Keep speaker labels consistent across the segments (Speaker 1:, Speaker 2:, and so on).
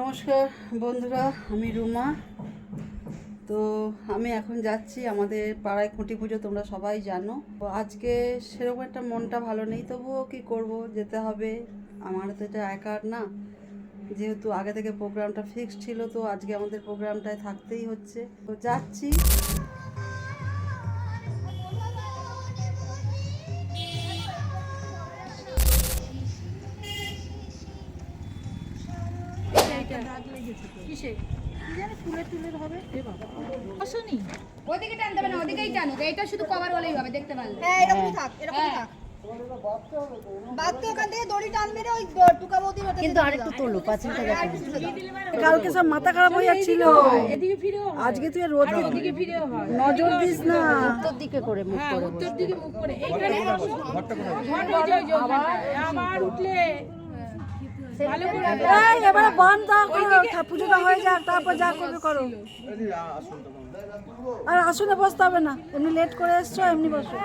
Speaker 1: নমস্কার বন্ধুরা, আমি রুমা। তো আমি এখন যাচ্ছি আমাদের পাড়ায় খুঁটি পুজো, তোমরা সবাই জানো। তো আজকে সেরকম একটা মনটা ভালো নেই, তবুও কি করব, যেতে হবে। আমার তো এটা একার না। যেহেতু আগে থেকে প্রোগ্রামটা ফিক্সড ছিল, তো আজকে আমাদের প্রোগ্রামটায় থাকতেই হচ্ছে। তো যাচ্ছি।
Speaker 2: ওদিকে টানতে হবে না ওদিকেই টানুক এইটা শুধু কভার বলেই হবে দেখতে পারলে।
Speaker 3: হ্যাঁ থাক
Speaker 2: হ্যাঁ।
Speaker 3: থাক।
Speaker 1: কালকে সব মাথা খারাপ হয়ে যাচ্ছিল। আজকে তুই রোদ নজর দিস না।
Speaker 4: উত্তর দিকে করে মুখ করে।
Speaker 1: এই, এবারে বান দাও করো পুজোটা হয়ে যাক তারপর যা করবে করো। আর আসনে বসতে হবে না এমনি লেট করে এসছো এমনি বসো।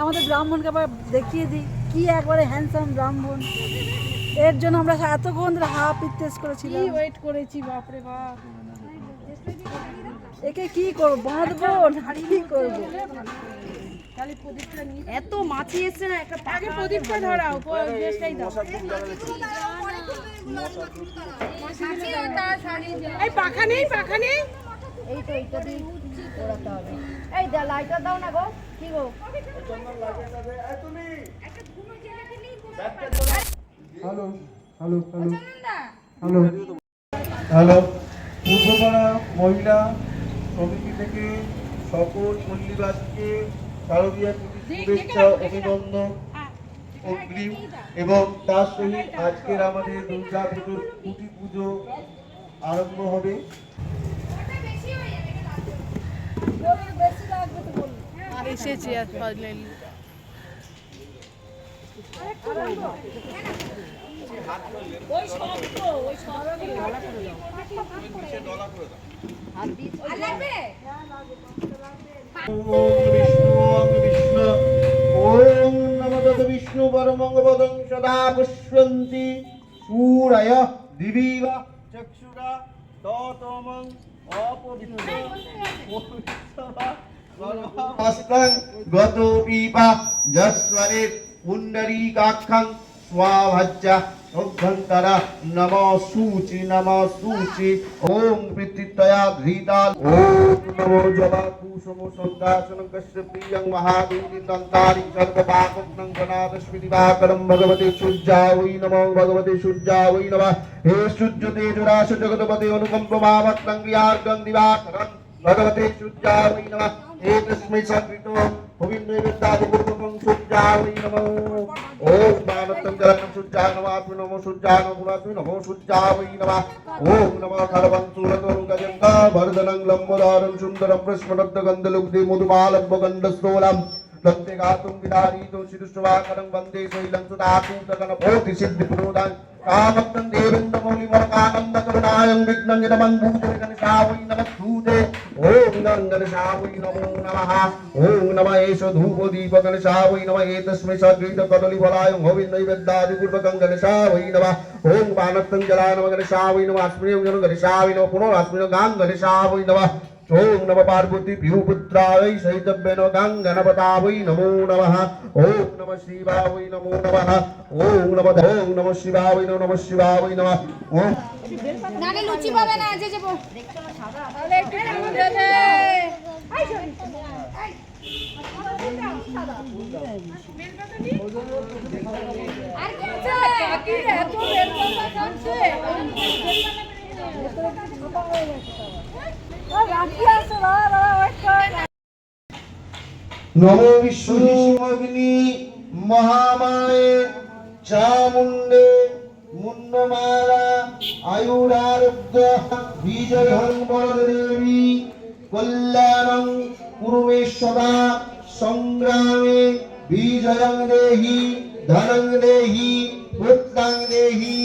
Speaker 1: আমাদের ব্রাহ্মণকে আবার দেখিয়ে দিই কি একবারে হ্যান্ডসাম ব্রাহ্মণ। এর জন্য আমরা এতক্ষণ ধরে হা পিত্তেস করেছিলাম।
Speaker 5: ওয়েট করেছি বাপরে বাপ।
Speaker 1: একে কি করব বাঁধবো কি করব?
Speaker 4: এত মাছি এসছে না একটা
Speaker 5: আগে প্রদীপটা ধরাও দাও। এই পাখা নেই পাখা নেই।
Speaker 4: এই তো এইটা দিয়ে ওড়াতে হবে। এই দা লাইটার দাও না গো। কি গো?
Speaker 6: Hello hello hello. Hello. Hello. Purbapara মহিলা সমিতি থেকে সকল পল্লীবাসীকে শারদীয়া শুভেচ্ছা অভিনন্দন। অগ্রিম এবং তার সহিত আজকের আমাদের দুর্গা পুজোর কুটি পুজো আরম্ভ হবে।
Speaker 5: এসেছি
Speaker 6: ওম বিষ্ণু বিষ্ণু ওম বিষ্ণু পরমঙ্গপদং সদা পুষ্পন্তি সূরয় দিবিব চক্ষুরা ততমং অপবিত্রস্তং গত পিপা যস্বরে পুণ্ডরীকাক্ষং उद्धन्तरः नमो सूचि नमो सूचि। ॐ विद्युतया घ्रीदा ॐ नमो जवाकुसुमो सन्दासनं कस्य प्रियं महादेवी दन्तारि सर्वपापग्नं गणादस्मितिवाकरं भगवते सूर्यावै नमो भगवते सूर्यावै नमः। हे सूर्यतेजुराश जगतपते अनुकम्पमावत्नं क्रियार्गं दिवाकरं भगवते सूर्यावै नमः। हे तस्मै सकृतो সূর্যা ওই নমঃ হে তস্मै সকৃতো ভবিন্দ্রবিদ্যাদিপূর্বকং সূর্যা ওই নমঃ ওম नमः জলকং সূর্যা নমঃ নমো সূর্যা নমো নমো সূর্যা ওই নমঃ ওম प्रत्यगातुं विदारीतो शिरुष्टवाकरं वन्दे शैलं सुधाकूतकनभोतिसिद्धिपुरोदान् कामक्तं देवेन्द्रमौलिमरकानन्दकरुणायं विघ्नङ्गितमन्भूतनिकनिषावै नमस्तूते ॐ नन्दनिषावै नमो नमः ॐ नम एष धूपदीपकनिषावै नम एतस्मै सकृतकदलिफलाय होविन्दैवेद्यादिपूर्वकङ्गनिषावै नमः ॐ पानक्तं जलाय नम गणेशावै नमः अस्मिन् जनगणेशावै नमः पुनः अस्मिन् गाङ्गणेशावै नमः ॐ नम पार्वती पियुपुत्राय सहितव्यन गङ्गणपतावै नमो नमः ॐ नमः शिवावै नमो नमः ॐ नम ॐ नमः शिवावै नमो नमः शिवावै नमः ॐ
Speaker 2: নালে লুচি পাবে না যে যাবো তাহলে একটু দুধ দেবে আর কি আছে কি এত বেলপাতা খাচ্ছে
Speaker 6: নমো বিশ্বজিষ্মগ্নি মহামায়ে চামুণ্ডে মুন্ডমালা আয়ুরারোগ্য বিজয়ং বরদেবী কল্যাণং কুরুমে সদা সংগ্রামে বিজয়ং দেহি ধনং দেহি পুত্রাং দেহি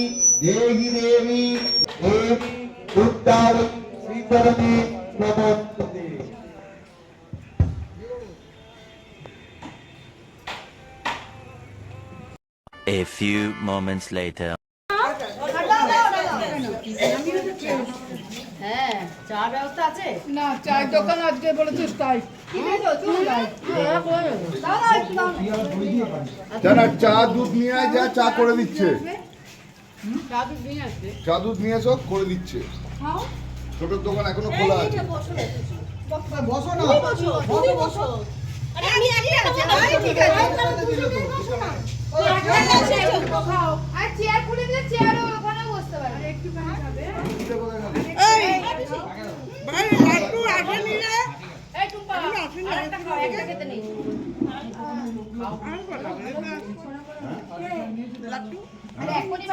Speaker 6: দেহি দেবী দেবী
Speaker 7: A few moments later.
Speaker 4: হ্যাঁ চা ব্যবস্থা আছে?
Speaker 5: না চায়ের দোকান আজকে বলেছে তাই।
Speaker 7: যারা চা দুধ নিয়ে আয় যা চা করে দিচ্ছে। চা দুধ নিয়ে এসো করে দিচ্ছে। ছোটোর দোকান এখনও খোলা আছে
Speaker 2: আর চেয়ার খুলে দিলে চেয়ারও ওখানে বসতে পারবে
Speaker 4: এই টুম্পা আরেকটা খাও একটা খেতে নেই
Speaker 2: আরে এখনই